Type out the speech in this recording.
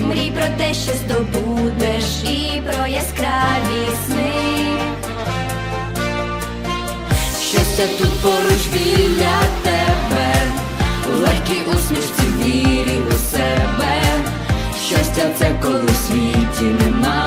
мрій про те, що здобудеш, і про яскраві сни, щастя тут поруч біля тебе, легкі усмішці вірі у себе, щастя це коли в світі немає.